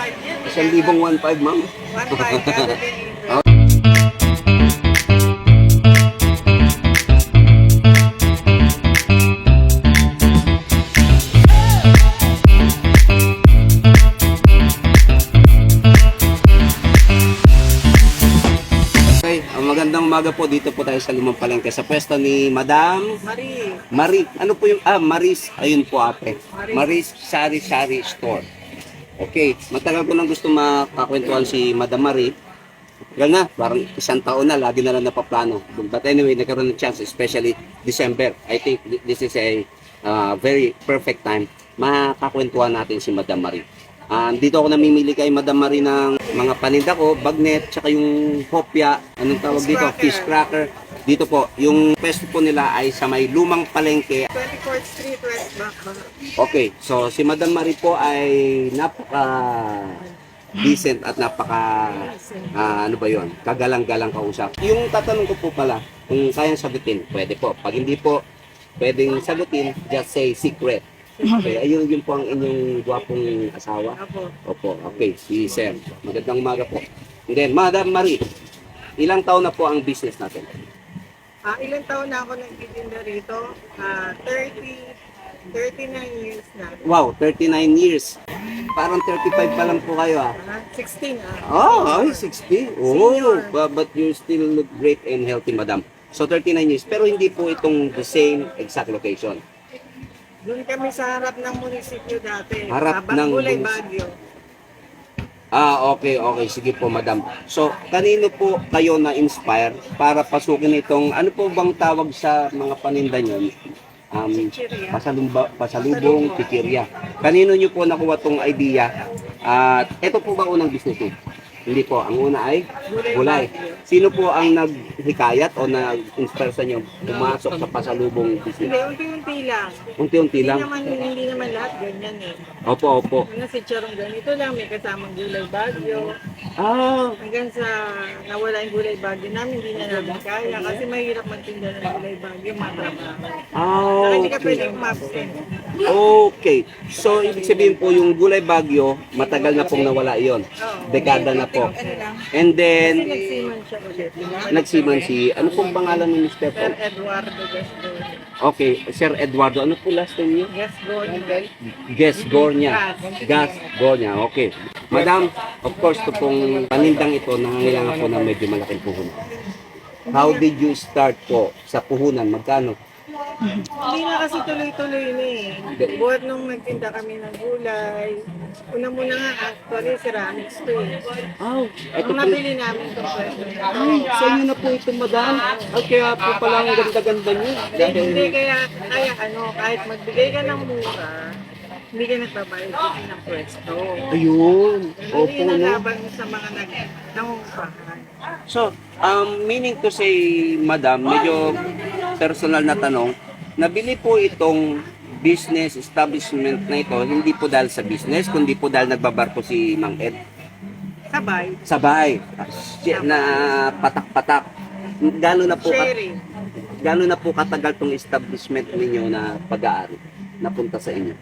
1.5 yan. Isang libong 1.5, ma'am. 1.5 kada deliver. Okay, umaga po dito po tayo sa Limang Palengke sa pwesto ni Madam Marie, Marie. Ano po yung, ah, Maris, ayun po ate. Maris. Maris Sari Sari Store. Okay, matagal ko nang gusto makakwentuhan si Madam Marie. Yan na, parang isang taon na, lagi na lang napaplano. But anyway, nagkaroon ng chance, especially December. I think thi- this is a uh, very perfect time makakwentuhan natin si Madam Marie. Um, dito ako namimili kay Madam Marie ng mga paninda ko, bagnet, tsaka yung hopya, anong tawag dito? Fish cracker. Dito po, yung pwesto po nila ay sa may lumang palengke 24th Street, West Bacbac. Okay, so si Madam Marie po ay napaka decent at napaka ah, ano ba yon kagalang-galang kausap. Yung tatanong ko po pala, kung kayang sagutin, pwede po. Pag hindi po pwedeng sagutin, just say secret. Okay, ayun yun po ang inyong gwapong asawa. Opo, okay, si Sir. Magandang umaga po. And then, Madam Marie, ilang taon na po ang business natin? Ah, ilang taon na ako nagtitinda rito? Ah, 30, 39 years na. Wow, 39 years. Parang 35 pa lang po kayo ah. Ah, 16 ah. Oh, ay, 60. Oh, but, but you still look great and healthy, madam. So, 39 years. Pero hindi po itong the same exact location. Doon kami sa harap ng munisipyo dati. Harap sa ng. Baguio. Ah, okay, okay. Sige po, madam. So, kanino po kayo na-inspire para pasukin itong, ano po bang tawag sa mga paninda nyo? Um, pasalumba, pasalubong, tikirya. Kanino nyo po nakuha tong idea? At ito po ba unang business nyo? Hindi po. Ang una ay Gulay. Sino po ang naghikayat o nag-inspire sa inyo pumasok sa pasalubong Hindi, business? unti-unti lang. Unti-unti Hindi lang. naman, hindi naman lahat ganyan eh. Opo, opo. Ano si Charong ganito lang, may kasamang gulay bagyo. Ah, Hanggang sa nawala yung gulay bagyo namin, hindi na namin kaya. Kasi mahirap magtinda ng gulay bagyo, matrabaho. ah Saka hindi ka okay. pwedeng. Okay. So, ibig sabihin po, yung gulay bagyo, matagal na pong nawala yon. Dekada na po. And then, nagsiman si, ano pong pangalan ni Mr. Sir? Eduardo Gaston. Okay, Sir Eduardo, ano po last name niyo? Gaston. Gas Gornia. Gas Gornia, okay. Madam, of course, ito pong panindang ito, nangangailangan po ng medyo malaking puhunan. How did you start po sa puhunan? Magkano? Hindi na kasi tuloy-tuloy na eh. Buhat nung nagtinda kami ng gulay. Una-muna nga, actually, ceramics to eh. Oh, ito Ang po. nabili namin itong pwesto na. Ay, sa inyo na po ito, madam. At kaya po pala ang ganda-ganda niyo. Hindi kaya, kaya ano, kahit magbigay ka ng mura, hindi ka nagbabayad kasi ng pwesto. Ayun. Ano Opo, no? nalaban sa mga nag nangungupahan? So, um, meaning to say, madam, medyo personal na tanong, nabili po itong business establishment na ito, hindi po dahil sa business, kundi po dahil nagbabarko si Mang Ed. Sabay, Sabay, na patak-patak. Gano'n na po, sharing. gano'n na po katagal tong establishment ninyo na pag-aari napunta sa inyo?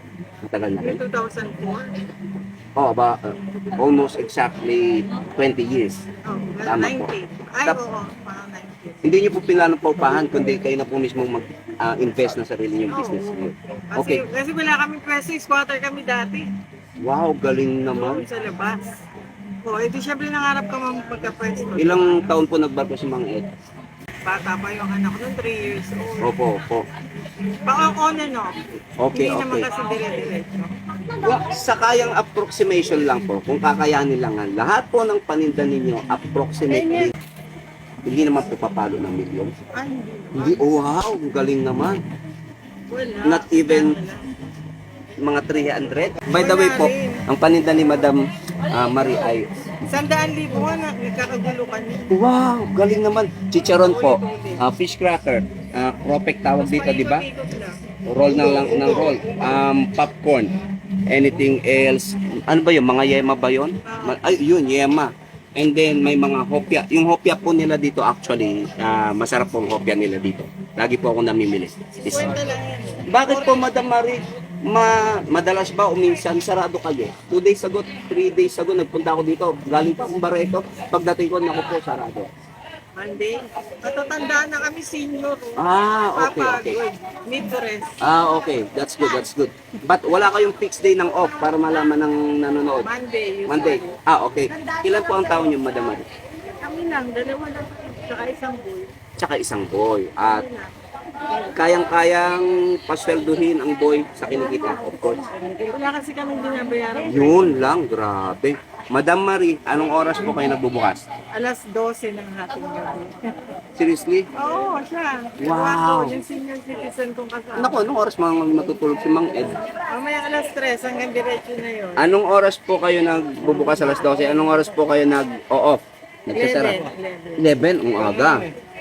Matagal na rin? Yung 2004. Oh, ba, uh, almost exactly 20 years. Oh, Tama po. 90. Ay, Tap- oo, mga 90. Hindi niyo po pinanong paupahan, kundi kayo na po mismo mag-invest na sarili niyong business niyo. Kasi, Okay. kasi wala kami pwesto, squatter kami dati. Wow, galing Doon naman. sa labas. O, edi syempre nangarap ka magka-pwesto. Ilang taon po nagbarko si Mang Ed? Bata pa yung anak ko, nung 3 years old. Opo, opo. Baka on and off. Okay, Hindi naman okay. kasi dire-diretso. Well, sa kayang approximation lang po, kung kakayanin lang nga, lahat po ng paninda ninyo, approximately, hindi naman po papalo ng milyon. Hindi. Oh, wow, ang galing naman. Wala. Not even-. Mga 300. By the way po, ang paninda ni Madam ah, Marie ay, Sandaan libo na, nagkakagulo ka niya. wow, galing naman. Chicharon po, ah, fish cracker, ah, cropek tawag dito, di ba? Roll ng lang ng roll. Um, popcorn. Anything else? Ano ba yun? Mga yema ba yun? Ay, yun, yema. And then may mga hopya. Yung hopya po nila dito actually, ah, masarap pong hopya nila dito. Lagi po ako namimili. Is-. Bakit po, Madam Marie? ma madalas ba o minsan sarado kayo? Two days ago, three days ago, nagpunta ako dito. Galing pa akong Barreto. Pagdating ko, naku po, sarado. Monday. Matatandaan na kami senior. oh. Ah, okay, okay. Papagod. Need to rest. Ah, okay. That's good, that's good. But wala kayong fixed day ng off para malaman ng nanonood. Monday. usually. Monday. Ah, okay. Ilan po ang taon niyo, Madam Mari? Kami lang, dalawa lang. Saka isang boy. Tsaka isang boy. At Yun kayang-kayang pasweldohin ang boy sa kinikita, of course. Wala kasi kami binabayaran. Yun lang, grabe. Madam Marie, anong oras po kayo nagbubukas? Alas 12 ng hating gabi. Seriously? Oo, siya. Wow. Ako, yung senior citizen kong kasama. Naku, anong oras mga matutulog si Mang Ed? Mamaya alas 3 hanggang diretso na yun. Anong oras po kayo nagbubukas alas 12? Anong oras po kayo nag-o-off? Nagsasara? 11. 11, ang aga.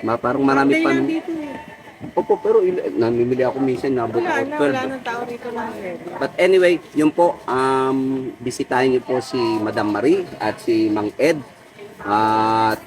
Ma, parang marami pa. lang no? dito eh. Opo, pero il- namimili ako minsan nabot Wala ako na, wala 12. nang tao rito 11. But anyway, yun po, um, bisitahin niyo po si Madam Marie at si Mang Ed. At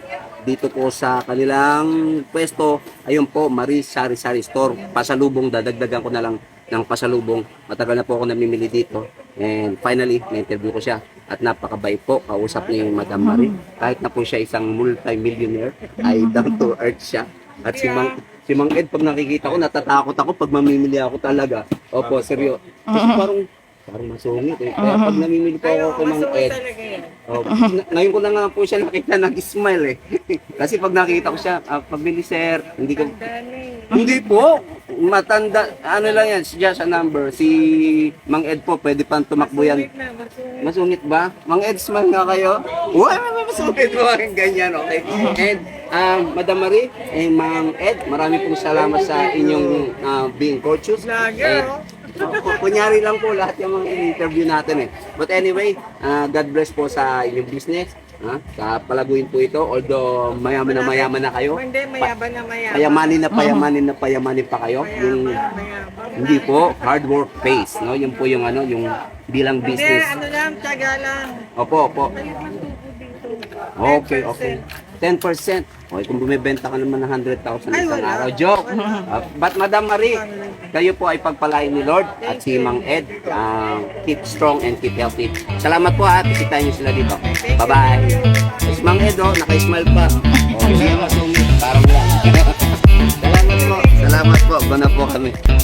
dito po sa kanilang pwesto, ayun po, Marie Sari Sari Store. Pasalubong, dadagdagan ko na lang ng pasalubong. Matagal na po ako namimili dito. And finally, na-interview ko siya. At napakabait po, kausap ni Madam Marie. Kahit na po siya isang multi-millionaire, ay down to earth siya. At si Mang, si Mang Ed, pag nakikita ko, natatakot ako pag mamimili ako talaga. Opo, seryo. Kasi parang, parang masungit eh. Kaya pag namimili po ako kay Mang Ed, oh, na- ngayon ko na nga po siya nakita nag-smile eh. Kasi pag nakita ko siya, ah, pagbili sir, hindi ko, hindi po. Matanda, ano lang yan, just a number. Si Mang Ed po, pwede pang tumakbo yan. Masungit ba? Mang Ed, smile nga kayo. Uy, may may masungit mo. Ganyan, okay. And, um, Madam Marie, eh, Mang Ed, marami pong salamat sa inyong ah, being. Vlogger, oh. Oh, kunyari lang po lahat yung mga interview natin eh. But anyway, ah, God bless po sa inyong business. Ha? Sa palaguin po ito, although mayaman na mayaman na kayo, Hindi, mayaban na mayaban. payamanin na payamanin na payamanin pa kayo. Yung, hindi po, hard work pays, no? Yun po yung ano, yung bilang Hindi, business. ano lang, tiyaga lang. Opo, opo. Okay, 10%. okay. 10%. Okay, kung bumibenta ka naman ng 100,000 Ay, isang wala. araw. Joke. Uh, but Madam Marie, kayo po ay pagpalain ni Lord at si Mang Ed. Uh, keep strong and keep healthy. Salamat po ha. Bisitahin niyo sila dito. Bye-bye. Si Mang Ed, oh, naka-smile pa. Oh. Parang wala. Salamat po. Salamat po. Guna po kami.